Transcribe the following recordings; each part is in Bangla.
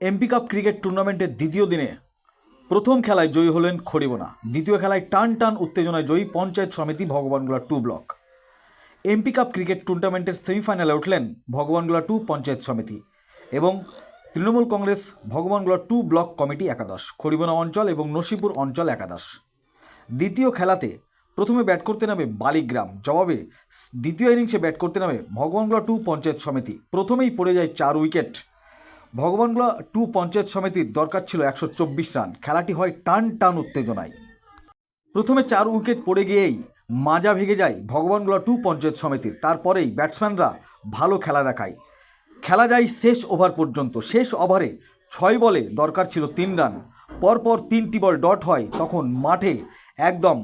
এমপি কাপ ক্রিকেট টুর্নামেন্টের দ্বিতীয় দিনে প্রথম খেলায় জয়ী হলেন খড়িবোনা দ্বিতীয় খেলায় টান টান উত্তেজনায় জয়ী panchayat samiti Bhagwangola two block. MP cup cricket টুর্নামেন্টের সেমিফাইনালে উঠলেন ভগবানগোলা টু পঞ্চায়েত সমিতি এবং Trinamool Congress, Bhagwangola two block committee একাদশ খড়িবোনা অঞ্চল এবং নসিপুর অঞ্চল একাদশ। দ্বিতীয় খেলাতে প্রথমে ব্যাট করতে নামে বালিগ্রাম, জবাবে দ্বিতীয় ইনিংসে ব্যাট করতে নামে ভগবানগোলা টু পঞ্চায়েত সমিতি। প্রথমেই পড়ে যায় চার উইকেট। ভগবানগোলা টু পঞ্চায়েত সমিতির দরকার ছিল একশো চব্বিশ রান। খেলাটি হয় টান টান উত্তেজনায়। প্রথমে চার উইকেট পড়ে গিয়েই মাজা ভেঙে যায় ভগবানগোলা টু পঞ্চায়েত সমিতির। তারপরেই ব্যাটসম্যানরা ভালো খেলা দেখায়। খেলা যায় শেষ ওভার পর্যন্ত। শেষ ওভারে ছয় বলে দরকার ছিল তিন রান। পরপর তিনটি বল ডট হয়, তখন মাঠে একদম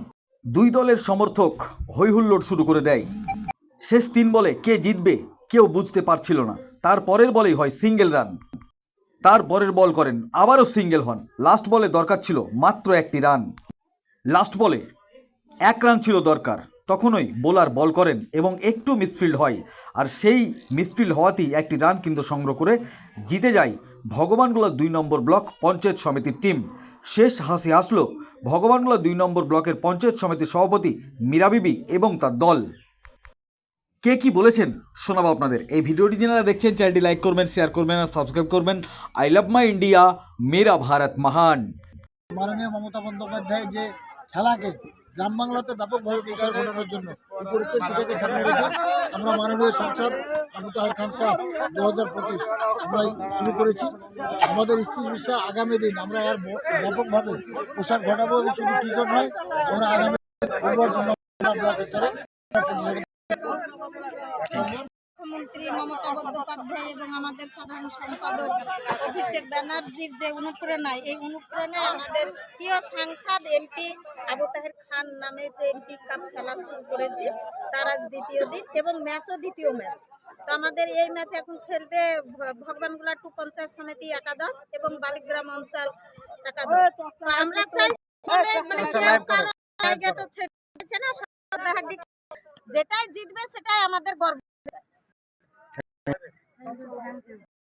দুই দলের সমর্থক হৈহুল্লোড় শুরু করে দেয়। শেষ তিন বলে কে জিতবে, কেউ বুঝতে পারছিল না। তার পরের বলেই হয় সিঙ্গেল রান। তার পরের বল করেন, আবারও সিঙ্গেল হন। লাস্ট বলে দরকার ছিল মাত্র একটি রান। লাস্ট বলে এক রান ছিল দরকার, তখনই বোলার বল করেন এবং একটু মিসফিল্ড হয়। আর সেই মিসফিল্ড হওয়াতেই একটি রান কিন্তু সংগ্রহ করে জিতে যায় ভগবানগোলা দুই নম্বর ব্লক পঞ্চায়েত সমিতির টিম। শেষ হাসি হাসলো ভগবানগোলা দুই নম্বর ব্লকের পঞ্চায়েত সমিতির সভাপতি মীরা বিবি এবং তার দল। কে কি বলেছেন শোনাবো আপনাদের। এই ভিডিওটি যারা দেখছেন, চ্যানেলটি লাইক করবেন শেয়ার করবেন আর সাবস্ক্রাইব করবেন। আই লাভ মাই ইন্ডিয়া মেরা ভারত মহান মাননীয় মমতা বন্দ্যোপাধ্যায় যে খেলাকে গ্রাম বাংলাতে ব্যাপকভাবে প্রসার ঘটানোর জন্য সেটাকে সামনে রেখে আমরা মাননীয় সংসদ আবু তাহের খান দু হাজার পঁচিশ আমরা শুরু করেছি। আমাদের স্থির বিশ্বাস আগামী দিন আমরা এর ব্যাপকভাবে প্রসার ঘটাবো এবং শুধু ক্রিকেট নয়, আমরা আগামী পূর্ব ব্লক স্তরে মুখ্যমন্ত্রী মমতা বন্দ্যোপাধ্যায় এবং আমাদের সাধারণ সম্পাদক অভিষেক ব্যানার্জির যে অনুপ্রেরণায় এই অনুপ্রেরণায় আমাদের প্রিয় সাংসদ এমপি আবু তাহের খান নামে যে এমপি কাপ খেলা শুরু করেছে তার আজ দ্বিতীয় দিন এবং ম্যাচও দ্বিতীয় ম্যাচ। তো আমাদের এই ম্যাচ এখন খেলবে ভগবানগোলা টু পঞ্চায়েত সমিতি একাদশ এবং বালিগ্রাম অঞ্চল একাদশ। তো আমরা চাই মানে কেউ কারও। জায়গা তো ছেড়েছে না যেটাই জিতবে সেটাই আমাদের গর্ব।